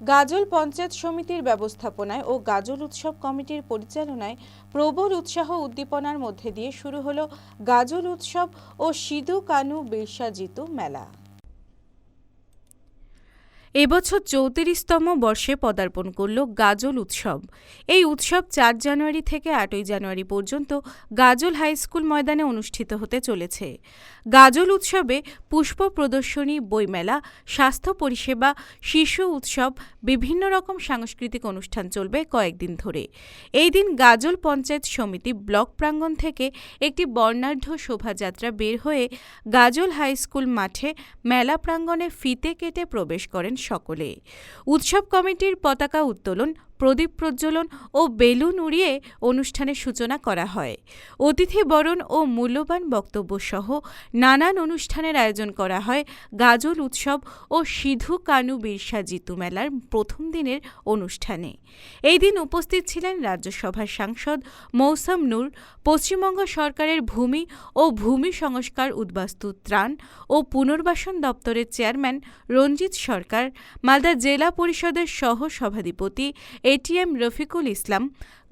গাজল পঞ্চায়েত সমিতির ব্যবস্থাপনায় ও গাজল উৎসব কমিটির পরিচালনায় প্রবল উৎসাহ উদ্দীপনার মধ্যে দিয়ে শুরু হলো গাজল উৎসব ও সিধু কানু বিরসা মেলা। এবছর চৌত্রিশতম বর্ষে পদার্পণ করল গাজল উৎসব। এই উৎসব চার জানুয়ারি থেকে আটই জানুয়ারি পর্যন্ত গাজল হাই স্কুল ময়দানে অনুষ্ঠিত হতে চলেছে। গাজল উৎসবে পুষ্প প্রদর্শনী, বইমেলা, স্বাস্থ্য পরিষেবা, শিশু উৎসব, বিভিন্ন রকম সাংস্কৃতিক অনুষ্ঠান চলবে কয়েকদিন ধরে। এই দিন গাজল পঞ্চায়েত সমিতি ব্লক প্রাঙ্গণ থেকে একটি বর্ণাঢ্য শোভাযাত্রা বের হয়ে গাজল হাই স্কুল মাঠে মেলা প্রাঙ্গণে ফিতে কেটে প্রবেশ করেন সকলে। উৎসব কমিটির পতাকা উত্তোলন প্রদীপ প্রজ্বলন ও বেলুন উড়িয়ে অনুষ্ঠানের সূচনা করা হয়। অতিথি বরণ ও মূল্যবান বক্তব্য সহ নানান অনুষ্ঠানের আয়োজন করা হয়। গাজল উৎসব ও সিধু কানু বিরসা জিতু মেলার প্রথম দিনের অনুষ্ঠানে। এই দিন উপস্থিত ছিলেন রাজ্যসভার সাংসদ মৌসাম নূর, পশ্চিমবঙ্গ সরকারের ভূমি ও ভূমি সংস্কার উদ্বাস্তু ত্রাণ ও পুনর্বাসন দপ্তরের চেয়ারম্যান রঞ্জিত সরকার, মালদা জেলা পরিষদের সহ সভাধিপতি এটিএম রফিকুল ইসলাম,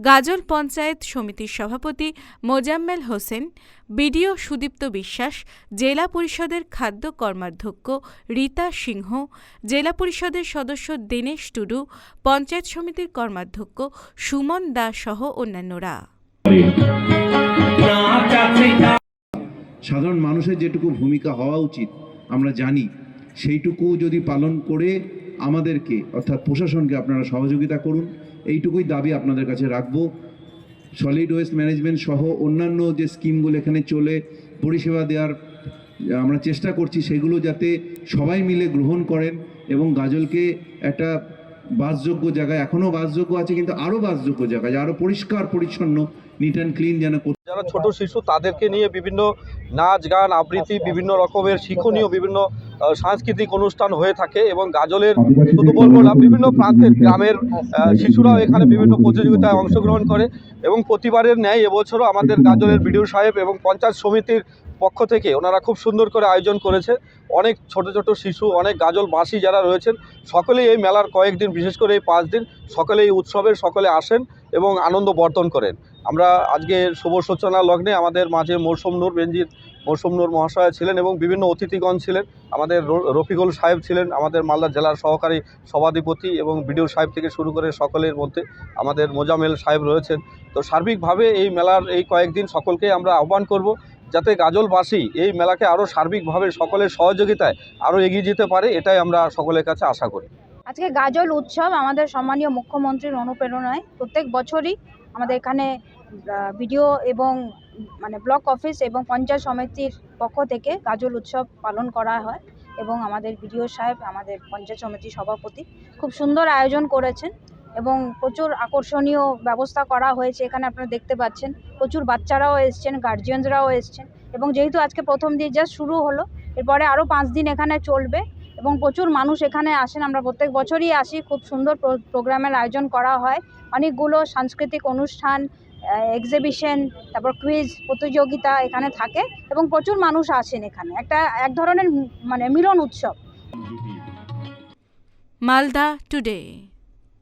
গাজল পঞ্চায়েত সমিতির সভাপতি মোজাম্মেল হোসেন, বিডিও সুদীপ্ত বিশ্বাস, জেলা পরিষদের খাদ্য কর্মাধ্যক্ষ রীতা সিংহ, জেলা পরিষদের সদস্য দীনেশ টুডু, পঞ্চায়েত সমিতির কর্মাধ্যক্ষ সুমন দাস সহ অন্যান্যরা। সাধারণ মানুষের যেটুকু ভূমিকা হওয়া উচিত, আমরা জানি, সেইটুকু যদি পালন করে আমাদেরকে, অর্থাৎ প্রশাসনকে আপনারা সহযোগিতা করুন। এইটুকুই দাবি আপনাদের কাছে রাখব। সলিড ওয়েস্ট ম্যানেজমেন্ট সহ অন্যান্য যে স্কিমগুলো এখানে চলে, পরিষেবা দেওয়ার আমরা চেষ্টা করছি সেগুলো যাতে সবাই মিলে গ্রহণ করেন এবং গাজলকে একটা বাসযোগ্য জায়গায়, এখনও বাসযোগ্য আছে কিন্তু আরও বাসযোগ্য জায়গায়, আরও পরিষ্কার পরিচ্ছন্ন নিট অ্যান্ড ক্লিন যেন যারা ছোট শিশু, তাদেরকে নিয়ে বিভিন্ন নাচ, গান, আবৃত্তি, বিভিন্ন রকমের শিক্ষণীয় বিভিন্ন সাংস্কৃতিক অনুষ্ঠান হয়ে থাকে এবং গাজলের শুধু বলব না, বিভিন্ন প্রান্তের গ্রামের শিশুরাও এখানে বিভিন্ন প্রতিযোগিতায় অংশগ্রহণ করে এবং প্রতিবারের ন্যায় এবছরও আমাদের গাজলের বিডিও সাহেব এবং পঞ্চায়েত সমিতির পক্ষ থেকে ওনারা খুব সুন্দর করে আয়োজন করেছে। অনেক ছোট ছোট শিশু, অনেক গাজলবাসী যারা রয়েছেন, সকলেই এই মেলার কয়েকদিন, বিশেষ করে এই পাঁচ দিন সকলে এই উৎসবের, সকলে আসেন এবং আনন্দ বর্তন করেন। আমরা আজকে শুভ সূচনা লগ্নে আমাদের মাঝে মৌসুম নূর বেঞ্জির মৌসুম নূর মহাশয় ছিলেন এবং বিভিন্ন অতিথিগণ ছিলেন। আমাদের রফিকুল সাহেব ছিলেন, আমাদের মালদা জেলার সহকারী সভাধিপতি এবং বিডিও সাহেব থেকে শুরু করে সকলের মধ্যে আমাদের মোজামেল সাহেব রয়েছেন। তো সার্বিকভাবে এই মেলার এই কয়েকদিন সকলকে আমরা আহ্বান করব যাতে গাজলবাসী এই মেলাকে আরও সার্বিকভাবে সকলের সহযোগিতায় আরও এগিয়ে যেতে পারে, এটাই আমরা সকলের কাছে আশা করি। আজকে গাজল উৎসব আমাদের সম্মানীয় মুখ্যমন্ত্রীর অনুপ্রেরণায় প্রত্যেক বছরই আমাদের এখানে ভিডিও এবং মানে ব্লক অফিস এবং পঞ্চায়েত সমিতির পক্ষ থেকে গাজল উৎসব পালন করা হয় এবং আমাদের বিডিও সাহেব, আমাদের পঞ্চায়েত সমিতির সভাপতি খুব সুন্দর আয়োজন করেছেন এবং প্রচুর আকর্ষণীয় ব্যবস্থা করা হয়েছে। এখানে আপনারা দেখতে পাচ্ছেন, প্রচুর বাচ্চারাও এসছেন গার্জিয়ানরাও এসছেন এবং যেহেতু আজকে প্রথম দিন জাস্ট শুরু হলো, এরপরে আরও পাঁচ দিন এখানে চলবে। এবং প্রচুর মানুষ এখানে আসেন। আমরা প্রত্যেক বছরই আসি। খুব সুন্দর প্রোগ্রামের আয়োজন করা হয়। অনেকগুলো সাংস্কৃতিক অনুষ্ঠান এক্সিবিশন তারপর কুইজ প্রতিযোগিতা এখানে থাকে এবং প্রচুর মানুষ আসেন এখানে। একটা, এক ধরনের মানে মিলন উৎসব। মালদা টুডে।